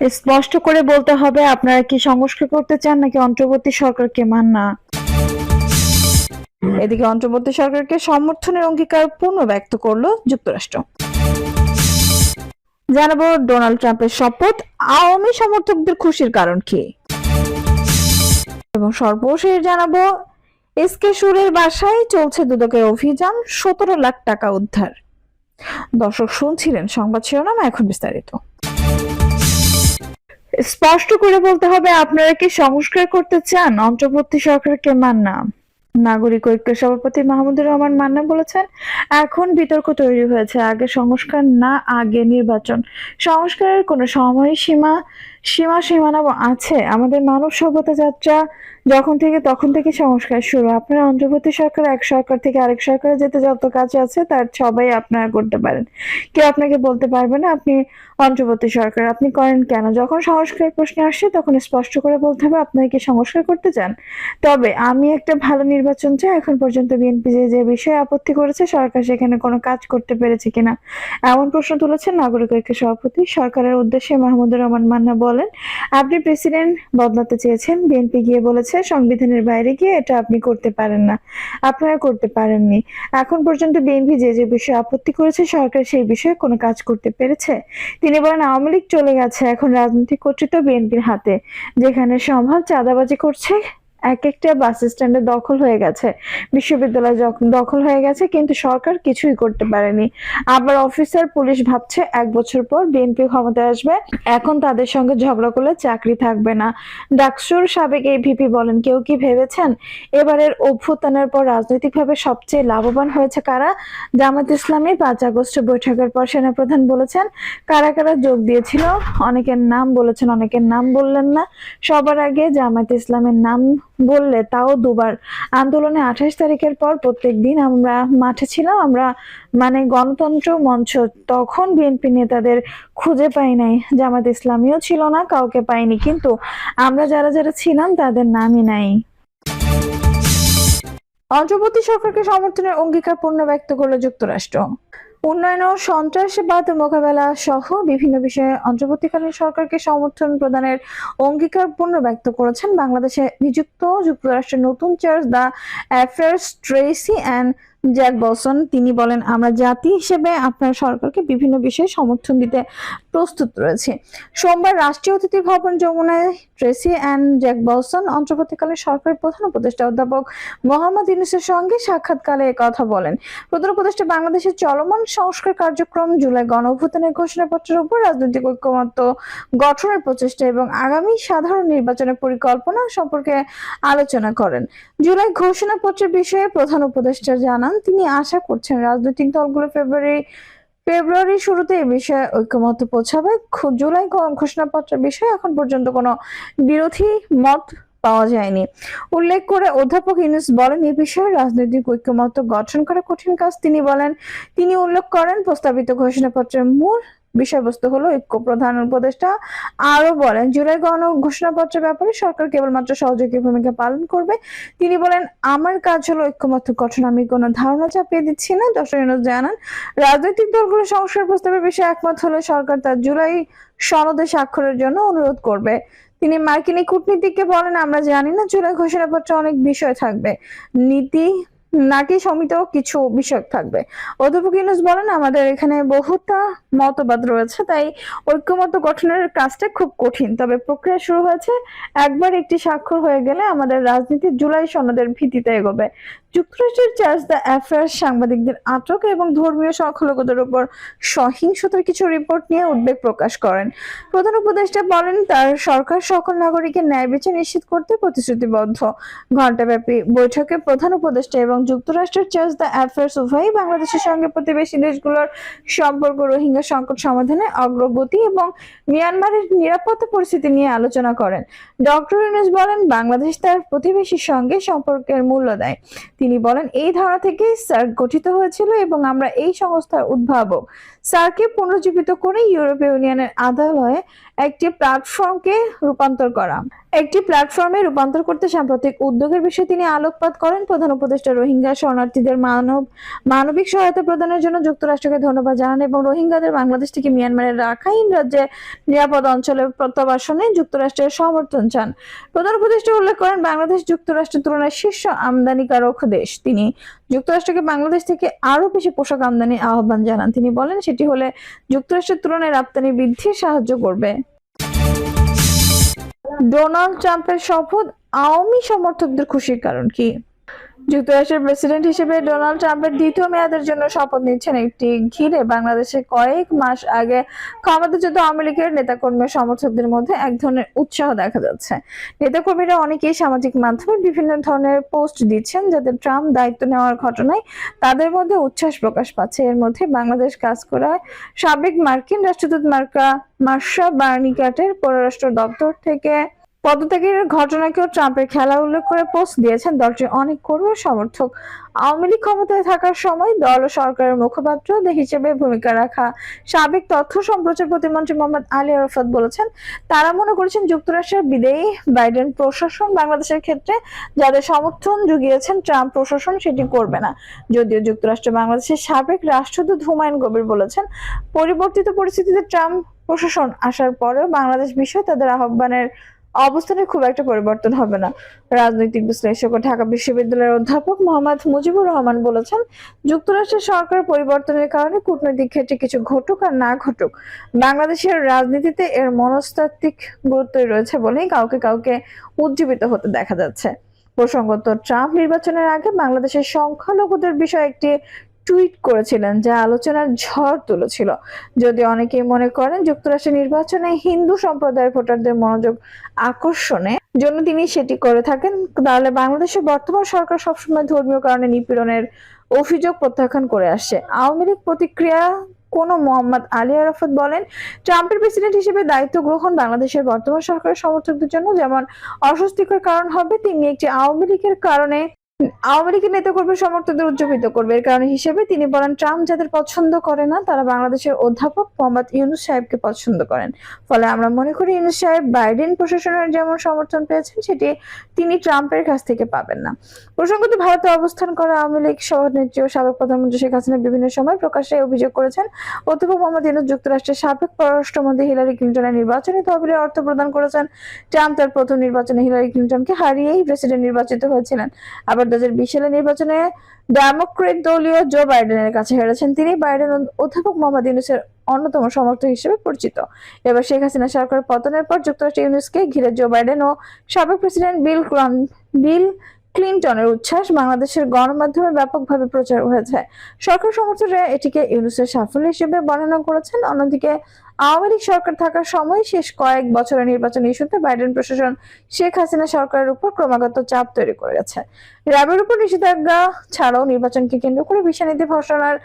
স্পষ্ট করে বলতে হবে, আপনারা কি সংস্কার করতে চান নাকি অন্তর্বর্তী সরকারকে মান না এদিকে অন্তর্বর্তী সরকারকে সমর্থনের অঙ্গীকার পূর্ণ ব্যক্ত করল যুক্তরাষ্ট্র। জানাব, ডোনাল্ড ট্রাম্পের শপথ, আওয়ামী সমর্থকদের খুশির কারণ কি? এবং সর্বশেষ জানাব এসকে সুরের বাসায় চলছে দুদকের অভিযান, সতেরো লাখ টাকা উদ্ধার। দর্শক শুনছিলেন সংবাদ শিরোনাম, এখন বিস্তারিত। স্পষ্ট করে বলতে হবে, আপনারা কি সংস্কার করতে চান? অন্তর্বর্তী সরকারকে মান না নাগরিক ঐক্য সভাপতি মাহমুদুর রহমান মান্না বলেছেন, এখন বিতর্ক তৈরি হয়েছে। আগে সংস্কার না, আগে নির্বাচন। সংস্কারের কোনো সময় সীমা সীমা সীমানা আছে। আমাদের মানব সভ্যতা যাত্রা যখন থেকে তখন থেকে সংস্কার শুরু। আপনারা অন্তর্বর্তী সরকার, এক সরকার থেকে আরেক সরকারে যেতে যত কাজ আছে, তার সবাই আপনারা করতে পারেন। কেউ আপনাকে বলতে পারবে না, আপনি অন্তর্বর্তী সরকার, আপনি করেন কেন? যখন সংস্কার প্রশ্ন আসে, তখন স্পষ্ট করে বলতে হবে, আপনারা কি সংস্কার করতে চান? তবে আমি একটা ভালো নির্বাচন চাই। এখন পর্যন্ত বিএনপি যে যে বিষয়ে আপত্তি করেছে, সরকার সেখানে কোনো কাজ করতে পেরেছে কিনা, এমন প্রশ্ন তুলেছেন নাগরিক ঐক্য সভাপতি। সরকারের উদ্দেশ্যে মাহমুদুর রহমান মান্না বলেন, আপনি প্রেসিডেন্ট বদলাতে চেয়েছেন, বিএনপি গিয়ে বলেছে, সংবিধানের বাইরে গিয়ে এটা আপনি করতে পারেন না, আপনারা করতে পারেননি। এখন পর্যন্ত বিএনপি যে যে বিষয়ে আপত্তি করেছে, সরকার সেই বিষয়ে কোনো কাজ করতে পেরেছে? তিনি বলেন, আওয়ামী লীগ চলে গেছে, এখন রাজনৈতিক কর্তৃত্ব বিএনপির হাতে, যেখানে সম্ভব চাঁদাবাজি করছে এক একটা বাস স্ট্যান্ডে দখল হয়ে গেছে। বিশ্ববিদ্যালয় দখল হয়ে গেছে, কিন্তু সরকার কিছুই করতে পারেনি। আবার অফিসার পুলিশ ভাবছে এক বছর পর বিএনপি ক্ষমতায় আসবে, এখন তাদের সঙ্গে ঝগড়া করলে চাকরি থাকবে না। ডাকসুর সাবেক এই ভিপি বলেন, কেউ কি ভেবেছেন? এবারের অভ্যুত্থানের পর রাজনৈতিকভাবে সবচেয়ে লাভবান হয়েছে কারা? জামাত ইসলামী পাঁচ আগস্ট বৈঠকের পর সেনাপ্রধান বলেছেন, কারা কারা যোগ দিয়েছিল? অনেকের নাম বলেছেন, অনেকের নাম বললেন না। সবার আগে জামাত ইসলামের নাম বললে তাও দুবার। আন্দোলনে আঠাশ তারিখের পর প্রত্যেক দিন আমরা মাঠে ছিলাম, আমরা মানে গণতন্ত্র মঞ্চ তখন বিএনপি নেতাদের খুঁজে পাই নাই। জামাত ইসলামীও ছিল না, কাউকে পাইনি। কিন্তু আমরা যারা যারা ছিলাম তাদের নামই নাই। অন্তর্বর্তী সরকারকে সমর্থনের অঙ্গীকার পূর্ণ ব্যক্ত করল যুক্তরাষ্ট্র। উন্নয়ন ও সন্ত্রাসবাদ মোকাবেলা সহ বিভিন্ন বিষয়ে অন্তর্বর্তীকালীন সরকারকে সমর্থন প্রদানের অঙ্গীকার ব্যক্ত করেছেন বাংলাদেশে নিযুক্ত যুক্তরাষ্ট্রের নতুন charge d' affaires Tracey Ann Jacobson তিনি বলেন, আমরা জাতি হিসেবে আপনার সরকারকে বিভিন্ন বিষয়ে সমর্থন দিতে প্রস্তুত রয়েছে। সোমবার রাষ্ট্রীয় অতিথি ভবন যমুনায় ট্রেসি অ্যান্ড জ্যাক বলসন অন্তর্বর্তীকালীন সরকারের প্রধান উপদেষ্টা অধ্যাপক মোহাম্মদ ইউনুসের সঙ্গে সাক্ষাৎকালে কথা বলেন। প্রধান উপদেষ্টা বাংলাদেশের চলমান সংস্কার কার্যক্রম জুলাই গণ ঘোষণাপত্রের উপর রাজনৈতিক ঐক্যমত্য গঠনের প্রচেষ্টা এবং আগামী সাধারণ নির্বাচনের পরিকল্পনা সম্পর্কে আলোচনা করেন। জুলাই ঘোষণাপত্রের বিষয়ে প্রধান উপদেষ্টা জানান, তিনি আশা করছেন রাজনৈতিক দলগুলো ফেব্রুয়ারি ফেব্রুয়ারি শুরুতে এ বিষয়ে ঐক্যমত পৌঁছাবে। জুলাই ঘোষণাপত্রের বিষয়ে এখন পর্যন্ত কোনো বিরোধী মত পাওয়া যায়নি। উল্লেখ করে অধ্যাপক ইউনুস বলেন, এ বিষয়ে রাজনৈতিক ঐক্যমত্য গঠন করা কঠিন কাজ। তিনি বলেন, তিনি উল্লেখ করেন, প্রস্তাবিত ঘোষণাপত্রের মূল বিষয়বস্তু হলো ঐক্য প্রধান উপদেষ্টা আরও বলেন জুলাই গণ ঘোষণাপত্রের ব্যাপারে সরকার কেবলমাত্র সহযোগী ভূমিকা পালন করবে। তিনি বলেন, আমার কাজ হলো ঐক্যমত্য গঠন। আমি কোনো ধারণা চাপিয়ে দিচ্ছি না ইউনুস জানান। রাজনৈতিক দলগুলো সংস্কার প্রস্তাবের বিষয়ে একমত হলে সরকার তার জুলাই সনদে স্বাক্ষরের জন্য অনুরোধ করবে। তিনি মার্কিনী কূটনীতিককে বলেন, আমরা জানি না জুলাই ঘোষণাপত্রে অনেক বিষয় থাকবে। নীতি নাকি সমিত কিছু বিষয় থাকবে? অধ্যাপক ইউনুস বলেন, আমাদের এখানে বহুতা মতবাদ রয়েছে, তাই ঐক্যমত গঠনের কাজটা খুব কঠিন। তবে প্রক্রিয়া শুরু হয়েছে, একবার একটি স্বাক্ষর হয়ে গেলে আমাদের রাজনীতি জুলাই সনদের ভিত্তিতে এগোবে। যুক্তরাষ্ট্রের চার্জ দ্য অ্যাফেয়ার্স সাংবাদিকদের আটক এবং ধর্মীয় সংখ্যালঘুদের উপর সহিংসতার কিছু রিপোর্ট নিয়ে উদ্বেগ প্রকাশ করেন। প্রধান উপদেষ্টা বলেন, তার সরকার সকল নাগরিকের ন্যায় বিচার নিশ্চিত করতে প্রতিশ্রুতিবদ্ধ। ঘণ্টাব্যাপী বৈঠকে প্রধান উপদেষ্টা এবং যুক্তরাষ্ট্রের চার্জ দ্য অ্যাফেয়ার্স উভয়ই বাংলাদেশের সঙ্গে প্রতিবেশী দেশগুলোর সম্পর্ক, রোহিঙ্গা সংকট সমাধানে অগ্রগতি এবং মিয়ানমারের নিরাপত্তা পরিস্থিতি নিয়ে আলোচনা করেন। ডক্টর ইউনুস বলেন, বাংলাদেশ তার প্রতিবেশীর সঙ্গে সম্পর্কের মূল্য দেয়। তিনি বলেন, এই ধারণা থেকে সার্ক গঠিত হয়েছিল এবং আমরা এই সংস্থার উদ্ভাবক। সার্ককে পুনর্জীবিত করে ইউরোপীয় ইউনিয়নের আদালয়ে একটি প্ল্যাটফর্মকে রূপান্তর করা। একটি প্ল্যাটফর্মে রূপান্তর করতে সাম্প্রতিক উদ্যোগের বিষয়ে তিনি আলোকপাত করেন। প্রধান উপদেষ্টা রোহিঙ্গা শরণার্থীদের মানব মানবিক সহায়তা প্রদানের জন্য যুক্তরাষ্ট্রকে ধন্যবাদ জানান এবং রোহিঙ্গাদের বাংলাদেশ থেকে মিয়ানমারের রাখাইন রাজ্যে নিরাপদ অঞ্চলে প্রত্যাবাসনে যুক্তরাষ্ট্রের সমর্থন চান। প্রধান উপদেষ্টা উল্লেখ করেন, বাংলাদেশ যুক্তরাষ্ট্রের তুলনায় শীর্ষ আমদানিকারক দেশ। তিনি যুক্তরাষ্ট্রকে বাংলাদেশ থেকে আরও বেশি পোশাক আমদানির আহ্বান জানান। তিনি বলেন, সেটি হলে যুক্তরাষ্ট্রের তুলনায় রপ্তানি বৃদ্ধির সাহায্য করবে। ডোনাল্ড ট্রাম্পের শপথ আওয়ামী সমর্থকদের খুশির কারণ কি? যুক্তরাষ্ট্রের প্রেসিডেন্ট হিসেবে ডোনাল্ড ট্রাম্পের দ্বিতীয় মেয়াদের জন্য শপথ নিচ্ছেন একটি ঘিরে। বাংলাদেশে কয়েক মাস আগে ক্ষমতাচ্যুত আওয়ামী লীগের নেতাকর্মী সমর্থকদের মধ্যে এক ধরনের উৎসাহ দেখা যাচ্ছে। নেতাকর্মীরা অনেকেই সামাজিক মাধ্যমে বিভিন্ন ধরনের পোস্ট দিচ্ছেন যাতে ট্রাম্প দায়িত্ব নেওয়ার ঘটনায় তাদের মধ্যে উচ্ছ্বাস প্রকাশ পাচ্ছে। এর মধ্যে বাংলাদেশ কাজ করা সাবেক মার্কিন রাষ্ট্রদূত মার্কা মার্শা বার্নিকাটের পররাষ্ট্র দপ্তর থেকে পদত্যাগের ঘটনাকেও ট্রাম্পের খেলা উল্লেখ করে পোস্ট দিয়েছেন দলটির অনেক কর্মী সমর্থক। আওয়ামী লীগ ক্ষমতায় থাকার সময় দল ও সরকারের মুখপাত্র হিসেবে ভূমিকা রাখা, সাবেক তথ্য সম্প্রচার প্রতিমন্ত্রী মোহাম্মদ আলী আরফাত বলেছেন, তারা মনে করেছেন যুক্তরাষ্ট্রের বিদেয়ী বাইডেন প্রশাসন বাংলাদেশের ক্ষেত্রে যাদের সমর্থন জুগিয়েছেন ট্রাম্প প্রশাসন সেটি করবে না। যদিও যুক্তরাষ্ট্র বাংলাদেশের সাবেক রাষ্ট্রদূত হুমায়ুন কবির বলেছেন, পরিবর্তিত পরিস্থিতিতে ট্রাম্প প্রশাসন আসার পরেও বাংলাদেশ বিষয়ে তাদের আহ্বানের অবস্থানে খুব একটা পরিবর্তন হবে না। রাজনৈতিক বিশ্লেষক ও ঢাকা বিশ্ববিদ্যালয়ের অধ্যাপক মোহাম্মদ মুজিবুর রহমান বলেছেন, যুক্তরাষ্ট্রের সরকার পরিবর্তনের কারণে কূটনৈতিক ক্ষেত্রে কিছু ঘটুক আর না ঘটুক, বাংলাদেশের রাজনীতিতে এর মনস্তাত্ত্বিক গুরুত্বই রয়েছে বলেই কাউকে কাউকে উজ্জীবিত হতে দেখা যাচ্ছে। প্রসঙ্গত, ট্রাম্প নির্বাচনের আগে বাংলাদেশের সংখ্যালঘুদের বিষয়ে একটি টুইট করেছিলেন যা আলোচনার ঝড় তুলেছিল। যদি অনেকেই মনে করেন যুক্তরাষ্ট্রের নির্বাচনে হিন্দু সম্প্রদায়ের ভোটারদের মনোযোগ আকর্ষণে জন্য তিনি সেটি করে থাকেন, তাহলে বাংলাদেশের বর্তমান সরকার সবসময় ধর্মীয় কারণে নিপীড়নের অভিযোগ প্রত্যাখ্যান করে আসছে। আওয়ামী লীগ প্রতিক্রিয়া কোন মোহাম্মদ আলী আরাফাত বলেন, ট্রাম্পের প্রেসিডেন্ট হিসেবে দায়িত্ব গ্রহণ বাংলাদেশের বর্তমান সরকারের সমর্থকদের জন্য, যেমন অস্বস্তিকর কারণ হবে, তেমনি একটি আওয়ামী লীগের কারণে আওয়ামী নেতাকর্মী সমর্থকদের উজ্জীবিত করবে। এর কারণ হিসেবে তিনি বলেন, ট্রাম্প যাদের পছন্দ করে না, তারা বাংলাদেশের অধ্যাপক মোহাম্মদ ইউনুস সাহেবকে পছন্দ করেন। ফলে আমরা মনে করি, ইউনুস সাহেব বাইডেন প্রশাসনের যেমন সমর্থন পেয়েছেন, সেটি তিনি ট্রাম্পের কাছ থেকে পাবেন না। প্রসঙ্গত, ভারতে অবস্থান করা আওয়ামী লীগ সভানেত্রী ও সাবেক প্রধানমন্ত্রী শেখ হাসিনা বিভিন্ন সময় প্রকাশ্যে অভিযোগ করেছেন, অধ্যাপক মোহাম্মদ ইউনুস যুক্তরাষ্ট্রের সাবেক পররাষ্ট্রমন্ত্রী হিলারি ক্লিন্টনের নির্বাচনী তহবিলের অর্থ প্রদান করেছেন। ট্রাম্প তার প্রথম নির্বাচনে হিলারি ক্লিন্টনকে হারিয়েই প্রেসিডেন্ট নির্বাচিত হয়েছিলেন। আবার দু হাজার বিশ সালের নির্বাচনে ডেমোক্রেট দলীয় জো বাইডেনের কাছে হেরেছেন তিনি। বাইডেন অধ্যাপক মোহাম্মদ ইউনুসের অন্যতম সমর্থক হিসেবে পরিচিত। এবার শেখ হাসিনা সরকার পতনের পর যুক্তরাষ্ট্র ইউনুসকে ঘিরে জো বাইডেন ও সাবেক প্রেসিডেন্ট বিল বিল ক্লিন্টনের উচ্ছ্বাস বাংলাদেশের গণমাধ্যমে ব্যাপকভাবে প্রচার হয়েছে। সরকার সমর্থকরা এটিকে ইউনুসের সাফল্য হিসেবে বর্ণনা করেছেন। অন্যদিকে আওয়ামী লীগ সরকার থাকার সময় শেষ কয়েক বছরের নির্বাচন ইস্যুতে বাইডেন প্রশাসন শেখ হাসিনা সরকারের উপর ক্রমাগত চাপ তৈরি করে গেছে। র্যাবের উপর নিষেধাজ্ঞা ছাড়াও নির্বাচনকে কেন্দ্র করে বিষানীতি ঘোষণার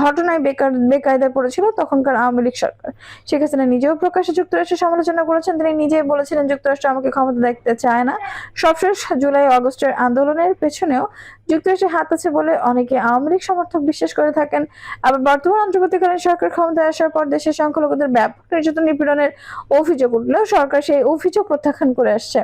ঘটনায় বেকার বেকায়দায় পড়েছিল তখনকার আওয়ামী লীগ সরকার। শেখ হাসিনা নিজেও প্রকাশ্যে যুক্তরাষ্ট্রের সমালোচনা করেছেন। তিনি নিজেই বলেছিলেন, যুক্তরাষ্ট্র আমাকে ক্ষমতা দেখতে চায় না। সবশেষ জুলাই আগস্টের আন্দোলনের পেছনেও যুক্তরাষ্ট্রের হাত আছে বলে অনেকে আওয়ামী লীগ সমর্থক বিশ্বাস করে থাকেন। আবার বর্তমান অন্তর্বর্তীকালীন সরকার ক্ষমতায় আসার পর দেশের সংখ্যালঘুদের ব্যাপক নির্যাতন নিপীড়নের অভিযোগ উঠলেও সরকার সেই অভিযোগ প্রত্যাখ্যান করে আসছে।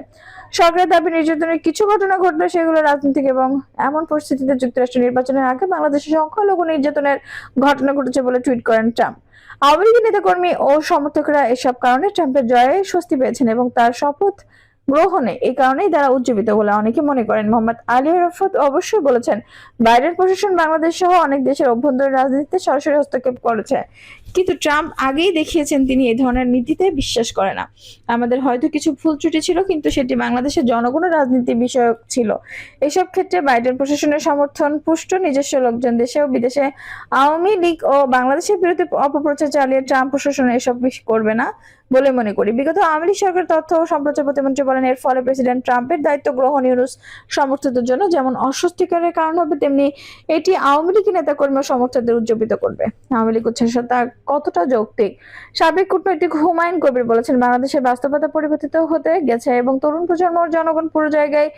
সরকারের দাবি, নির্যাতনের কিছু ঘটনা ঘটলে সেগুলো রাজনৈতিক এবং এমন পরিস্থিতিতে যুক্তরাষ্ট্র নির্বাচনের আগে বাংলাদেশের সংখ্যালঘু নির্যাতনের ঘটনা ঘটেছে বলে টুইট করেন ট্রাম্প। আওয়ামী লীগের নেতাকর্মী ও সমর্থকরা এসব কারণে ট্রাম্পের জয়ে স্বস্তি পেয়েছেন এবং তার শপথ গ্রহণে এই কারণেই তারা উজ্জীবিত বলে অনেকে মনে করেন। মোহাম্মদ আলী রফত অবশ্যই বলেছেন, বাইরের প্রশাসন বাংলাদেশ সহ অনেক দেশের অভ্যন্তরীণ রাজনীতিতে সরাসরি হস্তক্ষেপ করেছে। কিন্তু ট্রাম্প আগেই দেখিয়েছেন তিনি এই ধরনের নীতিতে বিশ্বাস করে না। আমাদের হয়তো কিছু ভুল ত্রুটি ছিল, কিন্তু সেটি বাংলাদেশের জনগণ রাজনীতি বিষয়ক ছিল। এসব ক্ষেত্রে বাইডেন প্রশাসনের সমর্থন, পুষ্ট নিজস্ব লোকজন দেশে ও বিদেশে আওয়ামী লীগ ও বাংলাদেশের বিরুদ্ধে অপপ্রচার চালিয়ে ট্রাম্প প্রশাসন এসব করবে না বলে মনে করি। বিগত আওয়ামী লীগ সরকার তথ্য ও সম্প্রচার প্রতিমন্ত্রী বলেন, এর ফলে প্রেসিডেন্ট ট্রাম্পের দায়িত্ব গ্রহণ ইউনুস সমর্থকদের জন্য যেমন অস্বস্তিকরের কারণ হবে, তেমনি এটি আওয়ামী লীগ নেতাকর্মী ও সমর্থকদের উজ্জীবিত করবে। আওয়ামী লীগ উচ্ছ্বাস কতটা যৌক্তিক? সাবেক কূটনৈতিক হুমায়ুন কবির বলেছেন, বাংলাদেশের বাস্তবতা পরিবর্তিত হতে গেছে এবং তরুণ প্রজন্ম জনগণ পুরো জায়গায়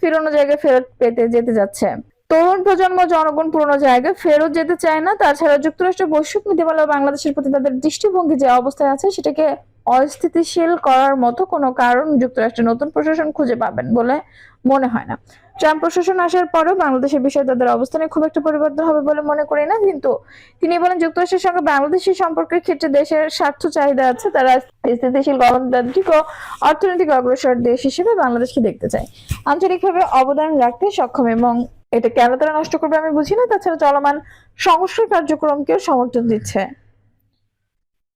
ফিরনো জায়গায় ফেরত পেতে যেতে যাচ্ছে। তরুণ প্রজন্ম জনগণ পুরনো জায়গায় ফেরত যেতে চায় না, তাছাড়া যুক্তরাষ্ট্রের বৈশ্বিক নীতিমালা বাংলাদেশের প্রতি তাদের দৃষ্টিভঙ্গি যে অবস্থায় আছে, সেটাকে অস্থিতিশীল করার মতো কোনো কারণ যুক্তরাষ্ট্রের নতুন প্রশাসন খুঁজে পাবেন বলে মনে হয় না। ট্রাম্প প্রশাসন আসার পরেও বাংলাদেশের বিষয়ে তাদের অবস্থানে খুব একটা পরিবর্তন হবে বলে মনে করি না, কিন্তু তিনি বলেন যুক্তরাষ্ট্রের সঙ্গে বাংলাদেশের সম্পর্কের ক্ষেত্রে দেশের স্বার্থ চাহিদা আছে, তারা স্থিতিশীল গণতান্ত্রিক ও অর্থনৈতিক অগ্রসর দেশ হিসেবে বাংলাদেশকে দেখতে চায়। আঞ্চলিকভাবে অবদান রাখতে সক্ষম এবং এটা কেন তারা নষ্ট করবে আমি বুঝি না, তাছাড়া চলমান সংস্কার কার্যক্রমকেও সমর্থন দিচ্ছে।